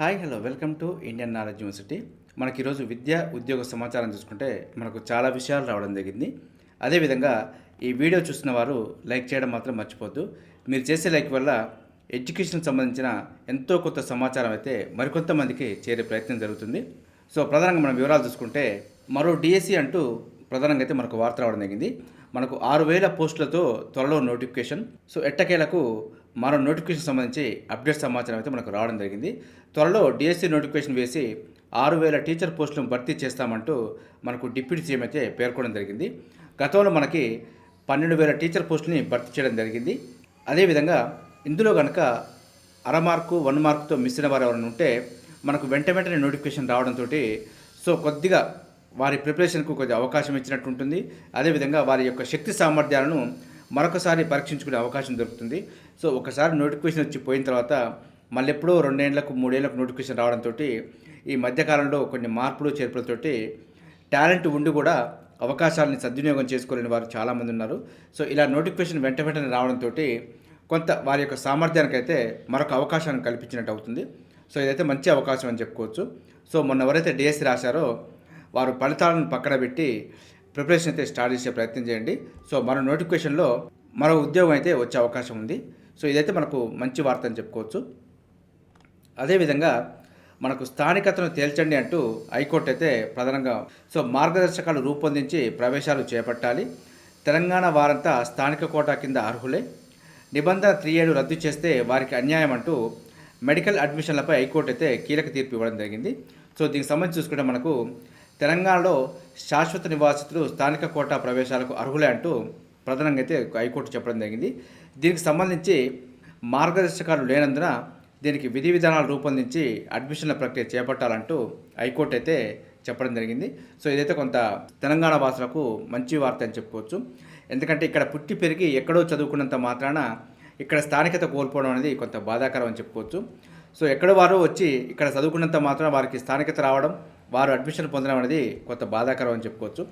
Hi hello welcome to Indian knowledge university. మనకి ఈరోజు విద్య ఉద్యోగ సమాచారం చూసుకుంటే మనకు చాలా విషయాలు రావడం జరిగింది. అదేవిధంగా ఈ వీడియో చూస్తున్న వారు లైక్ చేయడం మాత్రం మర్చిపోద్దు మీరు చేసే లైక్ వల్ల ఎడ్యుకేషన్ సంబంధించిన ఎంతో కొత్త సమాచారం అయితే మరికొంతమందికి చేరే ప్రయత్నం జరుగుతుంది. సో ప్రధానంగా మనం వివరాలు చూసుకుంటే మరో డిఎస్సి అంటూ ప్రధానంగా అయితే మనకు వార్త రావడం జరిగింది. మనకు ఆరు వేల పోస్టులతో త్వరలో నోటిఫికేషన్. సో ఎట్టకేలకు మరో నోటిఫికేషన్ సంబంధించి అప్డేట్ సమాచారం అయితే మనకు రావడం జరిగింది. త్వరలో డిఎస్సీ నోటిఫికేషన్ వేసి ఆరు వేల టీచర్ పోస్టులను భర్తీ చేస్తామంటూ మనకు డిప్యూటీ సీఎం అయితే పేర్కొనడం జరిగింది. గతంలో మనకి పన్నెండు వేల టీచర్ పోస్టులని భర్తీ చేయడం జరిగింది. అదేవిధంగా ఇందులో కనుక అర మార్కు వన్ మార్కుతో మిస్ అయిన వారు ఎవరైనా ఉంటే మనకు వెంట వెంటనే నోటిఫికేషన్ రావడంతో సో కొద్దిగా వారి ప్రిపరేషన్కు కొద్దిగా అవకాశం ఇచ్చినట్టు ఉంటుంది. అదేవిధంగా వారి యొక్క శక్తి సామర్థ్యాలను మరొకసారి పరీక్షించుకునే అవకాశం దొరుకుతుంది. సో ఒకసారి నోటిఫికేషన్ వచ్చి పోయిన తర్వాత మళ్ళీ ఎప్పుడో రెండేళ్ళకు మూడేళ్ళకు నోటిఫికేషన్ రావడంతో ఈ మధ్యకాలంలో కొన్ని మార్పులు చేర్పులతోటి టాలెంట్ ఉండి కూడా అవకాశాలని సద్వినియోగం చేసుకోలేని వారు చాలామంది ఉన్నారు. సో ఇలా నోటిఫికేషన్ వెంట వెంటనే రావడంతో కొంత వారి యొక్క సామర్థ్యానికైతే మరొక అవకాశాన్ని కల్పించినట్టు అవుతుంది. సో ఇదైతే మంచి అవకాశం అని చెప్పుకోవచ్చు. సో మొన్న ఎవరైతే డిఎస్సి రాశారో వారు ఫలితాలను పక్కన పెట్టి ప్రిపరేషన్ అయితే స్టార్ట్ చేసే ప్రయత్నం చేయండి. సో మరో నోటిఫికేషన్లో మరో ఉద్యోగం అయితే వచ్చే అవకాశం ఉంది. సో ఇదైతే మనకు మంచి వార్త అని చెప్పుకోవచ్చు. అదేవిధంగా మనకు స్థానికతను తేల్చండి అంటూ హైకోర్టు అయితే ప్రధానంగా సో మార్గదర్శకాలు రూపొందించి ప్రవేశాలు చేపట్టాలి. తెలంగాణ వారంతా స్థానిక కోటా కింద అర్హులే. నిబంధన త్రీ ఏడు రద్దు చేస్తే వారికి అన్యాయం అంటూ మెడికల్ అడ్మిషన్లపై హైకోర్టు అయితే కీలక తీర్పు ఇవ్వడం జరిగింది. సో దీనికి సంబంధించి చూసుకుంటే మనకు తెలంగాణలో శాశ్వత నివాసితులు స్థానిక కోటా ప్రవేశాలకు అర్హులే అంటూ ప్రధానంగా అయితే హైకోర్టు చెప్పడం జరిగింది. దీనికి సంబంధించి మార్గదర్శకాలు లేనందున దీనికి విధి విధానాలు రూపొందించి అడ్మిషన్ల ప్రక్రియ చేపట్టాలంటూ హైకోర్టు అయితే చెప్పడం జరిగింది. సో ఇదైతే కొంత తెలంగాణ వాసులకు మంచి వార్త అని చెప్పుకోవచ్చు. ఎందుకంటే ఇక్కడ పుట్టి పెరిగి ఎక్కడో చదువుకున్నంత మాత్రాన ఇక్కడ స్థానికత కోల్పోవడం అనేది కొంత బాధాకరం అని చెప్పుకోవచ్చు. సో ఎక్కడ వారు వచ్చి ఇక్కడ చదువుకున్నంత మాత్రం వారికి స్థానికత రావడం వారు అడ్మిషన్ పొందడం అనేది కొంత బాధాకరం అని చెప్పుకోవచ్చు.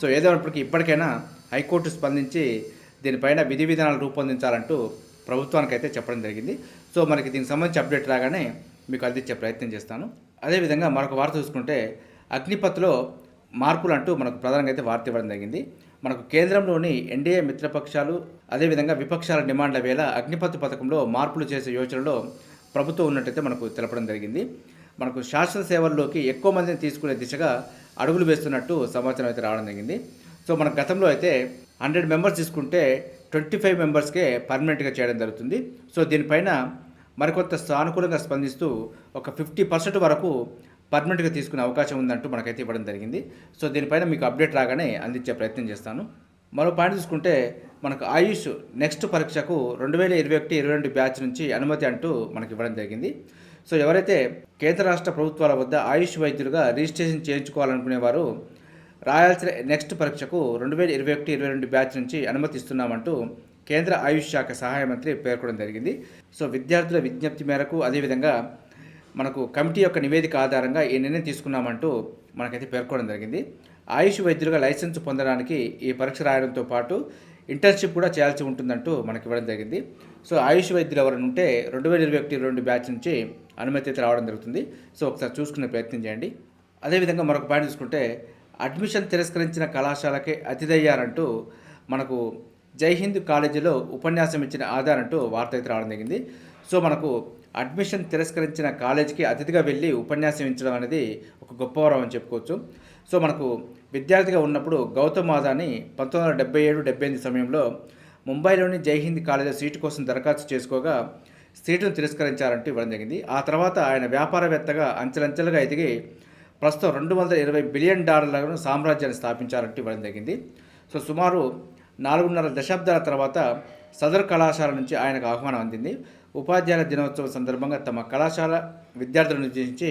సో ఏదైనప్పటికీ ఇప్పటికైనా హైకోర్టు స్పందించి దీనిపైన విధి విధానాలు రూపొందించాలంటూ ప్రభుత్వానికి అయితే చెప్పడం జరిగింది. సో మనకి దీనికి సంబంధించి అప్డేట్ రాగానే మీకు అందించే ప్రయత్నం చేస్తాను. అదేవిధంగా మరొక వార్త చూసుకుంటే అగ్నిపత్లో మార్పులు అంటూ మనకు ప్రధానంగా అయితే వార్త ఇవ్వడం జరిగింది. మనకు కేంద్రంలోని ఎన్డీఏ మిత్రపక్షాలు అదేవిధంగా విపక్షాల డిమాండ్ల వేళ అగ్నిపత్ పథకంలో మార్పులు చేసే యోచనలో ప్రభుత్వం ఉన్నట్టయితే మనకు తెలపడం జరిగింది. మనకు శాశ్వత సేవల్లోకి ఎక్కువ మందిని తీసుకునే దిశగా అడుగులు వేస్తున్నట్టు సమాచారం అయితే రావడం జరిగింది. సో మన గతంలో అయితే హండ్రెడ్ మెంబర్స్ తీసుకుంటే ట్వంటీ ఫైవ్ మెంబర్స్కే పర్మనెంట్గా చేయడం జరుగుతుంది. సో దీనిపైన మరికొంత సానుకూలంగా స్పందిస్తూ ఒక ఫిఫ్టీ పర్సెంట్ వరకు పర్మనెంట్గా తీసుకునే అవకాశం ఉందంటూ మనకైతే ఇవ్వడం జరిగింది. సో దీనిపైన మీకు అప్డేట్ రాగానే అందించే ప్రయత్నం చేస్తాను. మరో పాయింట్ చూసుకుంటే మనకు ఆయుష్ నెక్స్ట్ పరీక్షకు రెండు వేల ఇరవై ఒకటి ఇరవై రెండు బ్యాచ్ నుంచి అనుమతి అంటూ మనకి ఇవ్వడం జరిగింది. సో ఎవరైతే కేంద్ర రాష్ట్ర ప్రభుత్వాల వద్ద ఆయుష్ వైద్యులుగా రిజిస్ట్రేషన్ చేయించుకోవాలనుకునేవారు రాయాల్సిన నెక్స్ట్ పరీక్షకు రెండు వేల ఇరవై ఒకటి ఇరవై రెండు బ్యాచ్ నుంచి అనుమతిస్తున్నామంటూ కేంద్ర ఆయుష్ శాఖ సహాయ మంత్రి పేర్కొనడం జరిగింది. సో విద్యార్థుల విజ్ఞప్తి మేరకు అదేవిధంగా మనకు కమిటీ యొక్క నివేదిక ఆధారంగా ఈ నిర్ణయం తీసుకున్నామంటూ మనకైతే పేర్కొనడం జరిగింది. ఆయుష్ వైద్యులుగా లైసెన్స్ పొందడానికి ఈ పరీక్ష రాయడంతో పాటు ఇంటర్న్షిప్ కూడా చేయాల్సి ఉంటుందంటూ మనకి ఇవ్వడం జరిగింది. సో ఆయుష్ వైద్యులు ఎవరైనా ఉంటే రెండు వేల ఇరవై ఒకటి రెండు బ్యాచ్ నుంచి అనుమతి అయితే రావడం జరుగుతుంది. సో ఒకసారి చూసుకునే ప్రయత్నం చేయండి. అదేవిధంగా మరొక పాయింట్ చూసుకుంటే అడ్మిషన్ తిరస్కరించిన కళాశాలకే అతిథయ్యారంటూ మనకు జై హింద్ కాలేజీలో ఉపన్యాసం ఇచ్చిన ఆధారంటూ అంటూ వార్త అయితే రావడం జరిగింది. సో మనకు అడ్మిషన్ తిరస్కరించిన కాలేజీకి అతిథిగా వెళ్ళి ఉపన్యాసం ఇచ్చడం అనేది ఒక గొప్పవరం అని చెప్పుకోవచ్చు. సో మనకు విద్యార్థిగా ఉన్నప్పుడు గౌతమ్ ఆదాని పంతొమ్మిది వందల డెబ్బై ఏడు డెబ్బై ఎనిమిది సమయంలో ముంబైలోని జై హింద్ కాలేజీ సీటు కోసం దరఖాస్తు చేసుకోగా సీటును తిరస్కరించారంటూ ఇవ్వడం జరిగింది. ఆ తర్వాత ఆయన వ్యాపారవేత్తగా అంచెలంచెలుగా ఎదిగి ప్రస్తుతం రెండు వందల ఇరవై బిలియన్ డాలర్లను సామ్రాజ్యాన్ని స్థాపించారంటూ ఇవ్వడం జరిగింది. సో సుమారు నాలుగున్నర దశాబ్దాల తర్వాత సదర్ కళాశాల నుంచి ఆయనకు ఆహ్వానం అందింది. ఉపాధ్యాయుల దినోత్సవం సందర్భంగా తమ కళాశాల విద్యార్థులను ఉద్దేశించి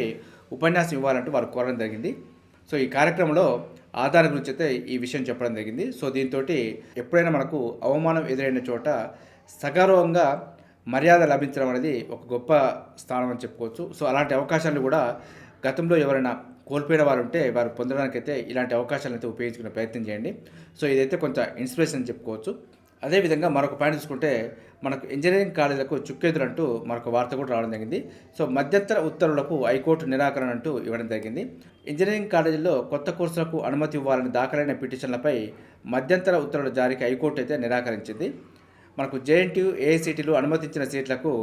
ఉపన్యాసం ఇవ్వాలంటూ వారు కోరడం జరిగింది. సో ఈ కార్యక్రమంలో ఆధార్ గురించి అయితే ఈ విషయం చెప్పడం జరిగింది. సో దీంతో ఎప్పుడైనా మనకు అవమానం ఎదురైన చోట సగౌరవంగా మర్యాద లభించడం అనేది ఒక గొప్ప స్థానం అని చెప్పుకోవచ్చు. సో అలాంటి అవకాశాలు కూడా గతంలో ఎవరైనా కోల్పోయిన వారు ఉంటే వారు పొందడానికైతే ఇలాంటి అవకాశాలను అయితే ఉపయోగించుకునే ప్రయత్నం చేయండి. సో ఇదైతే కొంత ఇన్స్పిరేషన్ చెప్పుకోవచ్చు. అదేవిధంగా మరొక పాయింట్ చూసుకుంటే మనకు ఇంజనీరింగ్ కాలేజీలకు చుక్కెదురంటూ మరొక వార్త కూడా రావడం జరిగింది. సో మధ్యంతర ఉత్తర్వులకు హైకోర్టు నిరాకరణ అంటూ ఇవ్వడం జరిగింది. ఇంజనీరింగ్ కాలేజీల్లో కొత్త కోర్సులకు అనుమతి ఇవ్వాలని దాఖలైన పిటిషన్లపై మధ్యంతర ఉత్తర్వుల జారీకి హైకోర్టు అయితే నిరాకరించింది. మనకు జేఎన్టీయూ ఏఐసిటీలు అనుమతించిన సీట్లకు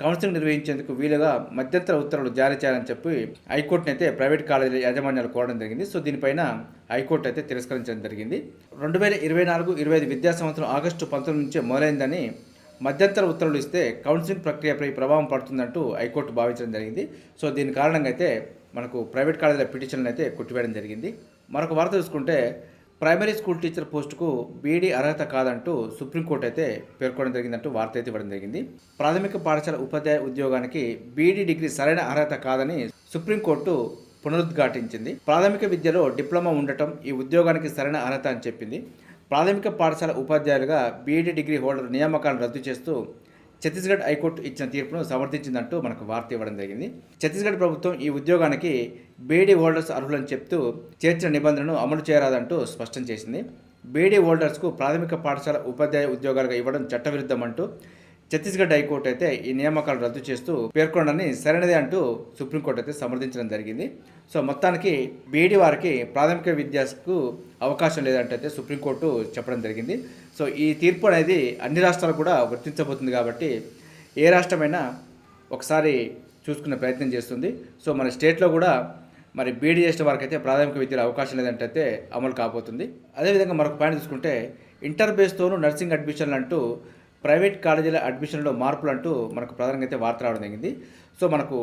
కౌన్సిలింగ్ నిర్వహించేందుకు వీలుగా మధ్యంతర ఉత్తర్వులు జారీ చేయాలని చెప్పి హైకోర్టును అయితే ప్రైవేట్ కాలేజీల యాజమాన్యాలు కోరడం జరిగింది. సో దీనిపైన హైకోర్టు అయితే తిరస్కరించడం జరిగింది. రెండు వేల ఇరవై నాలుగు ఇరవై ఐదు విద్యా సంవత్సరం ఆగస్టు పంతొమ్మిది నుంచే మొదలైందని మధ్యంతర ఉత్తర్వులు ఇస్తే కౌన్సిలింగ్ ప్రక్రియపై ప్రభావం పడుతుందంటూ హైకోర్టు భావించడం జరిగింది. సో దీని కారణంగా అయితే మనకు ప్రైవేట్ కాలేజీల పిటిషన్లు అయితే కొట్టివేయడం జరిగింది. మరొక వార్త చూసుకుంటే ప్రైమరీ స్కూల్ టీచర్ పోస్టుకు బీడీ అర్హత కాదంటూ సుప్రీంకోర్టు అయితే పేర్కొనడం జరిగిందంటూ వార్త అయితే ఇవ్వడం జరిగింది. ప్రాథమిక పాఠశాల ఉపాధ్యాయ ఉద్యోగానికి బీడీ డిగ్రీ సరైన అర్హత కాదని సుప్రీంకోర్టు పునరుద్ఘాటించింది. ప్రాథమిక విద్యలో డిప్లొమా ఉండటం ఈ ఉద్యోగానికి సరైన అర్హత అని చెప్పింది. ప్రాథమిక పాఠశాల ఉపాధ్యాయులుగా బీఈడీ డిగ్రీ హోల్డర్ నియామకాలను రద్దు చేస్తూ ఛత్తీస్గఢ్ హైకోర్టు ఇచ్చిన తీర్పును సమర్థించిందంటూ మనకు వార్త ఇవ్వడం జరిగింది. ఛత్తీస్గఢ్ ప్రభుత్వం ఈ ఉద్యోగానికి బీడీ హోల్డర్స్ అర్హులని చెప్తూ చేర్చిన నిబంధనను అమలు చేయరాదంటూ స్పష్టం చేసింది. బీడీ హోల్డర్స్కు ప్రాథమిక పాఠశాల ఉపాధ్యాయ ఉద్యోగాలుగా ఇవ్వడం చట్టవిరుద్ధమంటూ ఛత్తీస్గఢ్ హైకోర్టు అయితే ఈ నియామకాలు రద్దు చేస్తూ పేర్కొనడాన్ని సరైనదే అంటూ సుప్రీంకోర్టు అయితే సమర్థించడం జరిగింది. సో మొత్తానికి బీఈడీ వారికి ప్రాథమిక విద్యకు అవకాశం లేదంటే సుప్రీంకోర్టు చెప్పడం జరిగింది. సో ఈ తీర్పు అనేది అన్ని రాష్ట్రాలు కూడా వర్తించబోతుంది కాబట్టి ఏ రాష్ట్రమైనా ఒకసారి చూసుకునే ప్రయత్నం చేస్తుంది. సో మన స్టేట్లో కూడా మరి బీఈడీ చేసిన వారికి అయితే ప్రాథమిక విద్యలో అవకాశం లేదంటే అమలు కాబోతుంది. అదేవిధంగా మరొక పాయింట్ చూసుకుంటే ఇంటర్ బేస్తోనూ నర్సింగ్ అడ్మిషన్లు అంటూ ప్రైవేట్ కాలేజీల అడ్మిషన్లో మార్పులు అంటూ మనకు ప్రధానంగా అయితే వార్త రావడం జరిగింది. సో మనకు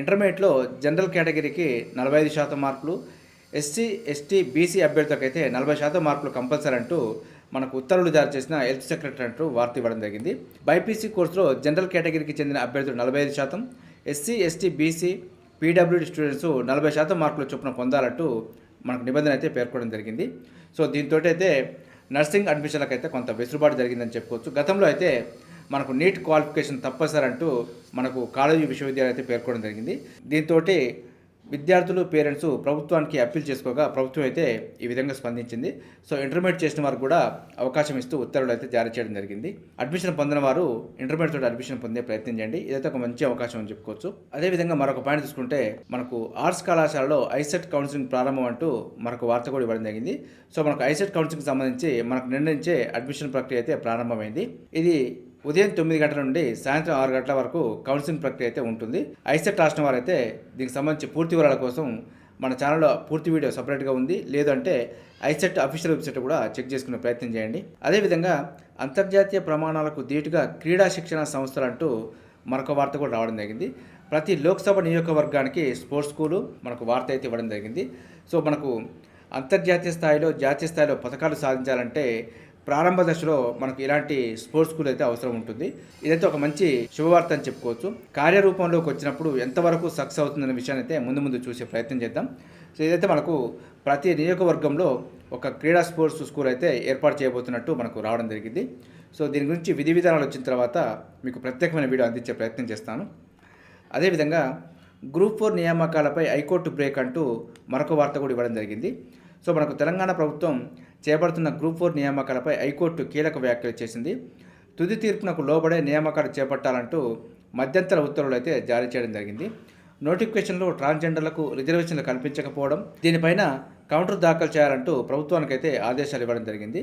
ఇంటర్మీడియట్లో జనరల్ కేటగిరీకి నలభై ఐదు శాతం మార్కులు ఎస్సీ ఎస్టీ బీసీ అభ్యర్థులకు అయితే నలభై శాతం మార్కులు కంపల్సరీ అంటూ మనకు ఉత్తర్వులు జారీ చేసిన హెల్త్ సెక్రటరీ అంటూ వార్త ఇవ్వడం జరిగింది. బైపీసీ కోర్సులో జనరల్ కేటగిరీకి చెందిన అభ్యర్థులు నలభై ఐదు శాతం SC ST BC PWD students నలభై శాతం మార్కులు చొప్పున పొందాలంటూ మనకు నిబంధన అయితే పేర్కొనడం జరిగింది. సో దీంతో అయితే నర్సింగ్ అడ్మిషన్లకు అయితే కొంత వెసులుబాటు జరిగిందని చెప్పుకోవచ్చు. గతంలో అయితే మనకు నీట్ క్వాలిఫికేషన్ తప్పసారంటూ అంటూ మనకు కాలేజీ విశ్వవిద్యాలయం అయితే పేర్కొనడం జరిగింది. దీంతో విద్యార్థులు పేరెంట్స్ ప్రభుత్వానికి అప్పీల్ చేసుకోగా ప్రభుత్వం అయితే ఈ విధంగా స్పందించింది. సో ఇంటర్మీడియట్ చేసిన వారు కూడా అవకాశం ఇస్తూ ఉత్తర్వులు అయితే జారీ చేయడం జరిగింది. అడ్మిషన్ పొందిన వారు ఇంటర్మీడియట్ తోటి అడ్మిషన్ పొందే ప్రయత్నం చేయండి. ఇదైతే ఒక మంచి అవకాశం అని చెప్పుకోవచ్చు. అదేవిధంగా మరొక పాయింట్ తీసుకుంటే మనకు ఆర్ట్స్ కళాశాలలో ఐసెట్ కౌన్సిలింగ్ ప్రారంభం అంటూ మరొక వార్త కూడా ఇవ్వడం జరిగింది. సో మనకు ఐసెట్ కౌన్సిలింగ్ సంబంధించి మనకు నిర్ణయించే అడ్మిషన్ ప్రక్రియ అయితే ప్రారంభమైంది. ఇది ఉదయం తొమ్మిది గంటల నుండి సాయంత్రం ఆరు గంటల వరకు కౌన్సిలింగ్ ప్రక్రియ అయితే ఉంటుంది. ఐసెట్ రాసిన వారైతే దీనికి సంబంధించి పూర్తి వివరాల కోసం మన ఛానల్లో పూర్తి వీడియో సపరేట్గా ఉంది. లేదంటే ఐసెట్ అఫీషియల్ వెబ్సైట్ కూడా చెక్ చేసుకునే ప్రయత్నం చేయండి. అదేవిధంగా అంతర్జాతీయ ప్రమాణాలకు ధీటుగా క్రీడా శిక్షణ సంస్థలు అంటూ మరొక వార్త కూడా రావడం జరిగింది. ప్రతి లోక్సభ నియోజకవర్గానికి స్పోర్ట్స్ స్కూలు మనకు వార్త అయితే ఇవ్వడం జరిగింది. సో మనకు అంతర్జాతీయ స్థాయిలో జాతీయ స్థాయిలో పథకాలు సాధించాలంటే ప్రారంభ దశలో మనకు ఇలాంటి స్పోర్ట్స్ స్కూల్ అయితే అవసరం ఉంటుంది. ఇదైతే ఒక మంచి శుభవార్త అని చెప్పుకోవచ్చు. కార్యరూపంలోకి వచ్చినప్పుడు ఎంతవరకు సక్సెస్ అవుతుందనే విషయాన్ని అయితే ముందు ముందు చూసే ప్రయత్నం చేద్దాం. సో ఇదైతే మనకు ప్రతి నియోజకవర్గంలో ఒక క్రీడా స్పోర్ట్స్ స్కూల్ అయితే ఏర్పాటు చేయబోతున్నట్టు మనకు రావడం జరిగింది. సో దీని గురించి విధి విధానాలు వచ్చిన తర్వాత మీకు ప్రత్యేకమైన వీడియో అందించే ప్రయత్నం చేస్తాను. అదేవిధంగా గ్రూప్ ఫోర్ నియామకాలపై హైకోర్టు బ్రేక్ అంటూ మరొక వార్త కూడా ఇవ్వడం జరిగింది. సో మనకు తెలంగాణ ప్రభుత్వం చేపడుతున్న గ్రూప్ ఫోర్ నియామకాలపై హైకోర్టు కీలక వ్యాఖ్యలు చేసింది. తుది తీర్పునకు లోబడే నియామకాలు చేపట్టాలంటూ మధ్యంతర ఉత్తర్వులు అయితే జారీ చేయడం జరిగింది. నోటిఫికేషన్లో ట్రాన్స్జెండర్లకు రిజర్వేషన్లు కల్పించకపోవడం దీనిపైన కౌంటర్ దాఖలు చేయాలంటూ ప్రభుత్వానికైతే ఆదేశాలు ఇవ్వడం జరిగింది.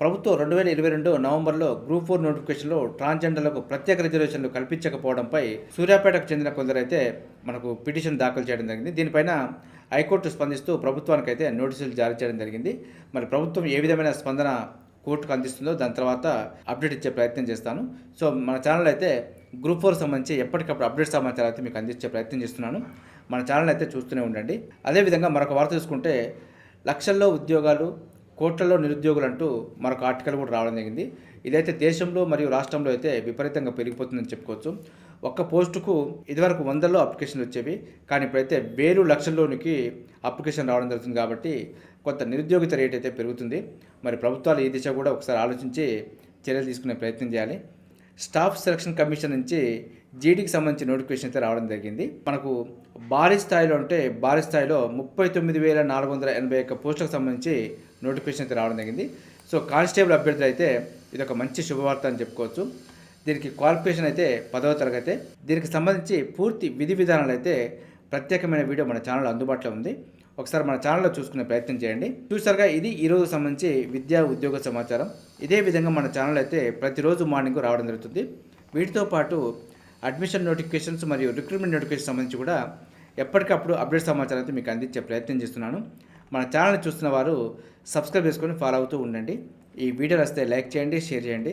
ప్రభుత్వం రెండు వేల ఇరవై రెండు నవంబర్లో గ్రూప్ ఫోర్ నోటిఫికేషన్లో ట్రాన్స్జెండర్లకు ప్రత్యేక రిజర్వేషన్లు కల్పించకపోవడంపై సూర్యాపేటకు చెందిన కొందరైతే మనకు పిటిషన్ దాఖలు చేయడం జరిగింది. దీనిపైన హైకోర్టు స్పందిస్తూ ప్రభుత్వానికైతే నోటీసులు జారీ చేయడం జరిగింది. మరి ప్రభుత్వం ఏ విధమైన స్పందన కోర్టుకు అందిస్తుందో దాని తర్వాత అప్డేట్ ఇచ్చే ప్రయత్నం చేస్తాను. సో మన ఛానల్ అయితే గ్రూప్ ఫోర్ సంబంధించి ఎప్పటికప్పుడు అప్డేట్ సమాచారం అయితే మీకు అందించే ప్రయత్నం చేస్తున్నాను. మన ఛానల్ అయితే చూస్తూనే ఉండండి. అదేవిధంగా మరొక వార్త చూసుకుంటే లక్షల్లో ఉద్యోగాలు కోట్లలో నిరుద్యోగులు అంటూ మరొక ఆర్టికల్ కూడా రావడం జరిగింది. ఇదైతే దేశంలో మరియు రాష్ట్రంలో అయితే విపరీతంగా పెరిగిపోతుందని చెప్పుకోవచ్చు. ఒక్క పోస్టుకు ఇదివరకు వందల్లో అప్లికేషన్లు వచ్చేవి కానీ ఇప్పుడైతే వేలు లక్షల్లోనికి అప్లికేషన్ రావడం జరుగుతుంది కాబట్టి కొంత నిరుద్యోగిత రేట్ అయితే పెరుగుతుంది. మరి ప్రభుత్వాలు ఈ దిశ కూడా ఒకసారి ఆలోచించి చర్యలు తీసుకునే ప్రయత్నం చేయాలి. స్టాఫ్ సెలక్షన్ కమిషన్ నుంచి జీడీకి సంబంధించి నోటిఫికేషన్ అయితే రావడం జరిగింది. మనకు భారీ స్థాయిలో అంటే భారీ స్థాయిలో ముప్పై తొమ్మిది వేల నాలుగు వందల ఎనభై ఒక్క పోస్టులకు సంబంధించి నోటిఫికేషన్ అయితే రావడం జరిగింది. సో కానిస్టేబుల్ అభ్యర్థులు అయితే ఇది ఒక మంచి శుభవార్త అని చెప్పుకోవచ్చు. దీనికి క్వాలిఫికేషన్ అయితే పదవ తరగతి. దీనికి సంబంధించి పూర్తి విధి విధానాలు అయితే ప్రత్యేకమైన వీడియో మన ఛానల్లో అందుబాటులో ఉంది. ఒకసారి మన ఛానల్లో చూసుకునే ప్రయత్నం చేయండి. చూసారుగా ఇది ఈరోజు సంబంధించి విద్యా ఉద్యోగ సమాచారం. ఇదే విధంగా మన ఛానల్ అయితే ప్రతిరోజు మార్నింగ్ రావడం జరుగుతుంది. వీటితో పాటు అడ్మిషన్ నోటిఫికేషన్స్ మరియు రిక్రూట్మెంట్ నోటిఫికేషన్ సంబంధించి కూడా ఎప్పటికప్పుడు అప్డేట్ సమాచారం అయితే మీకు అందించే ప్రయత్నం చేస్తున్నాను. మన ఛానల్ చూస్తున్న వారు సబ్స్క్రైబ్ చేసుకొని ఫాలో అవుతూ ఉండండి. ఈ వీడియో వస్తే లైక్ చేయండి షేర్ చేయండి.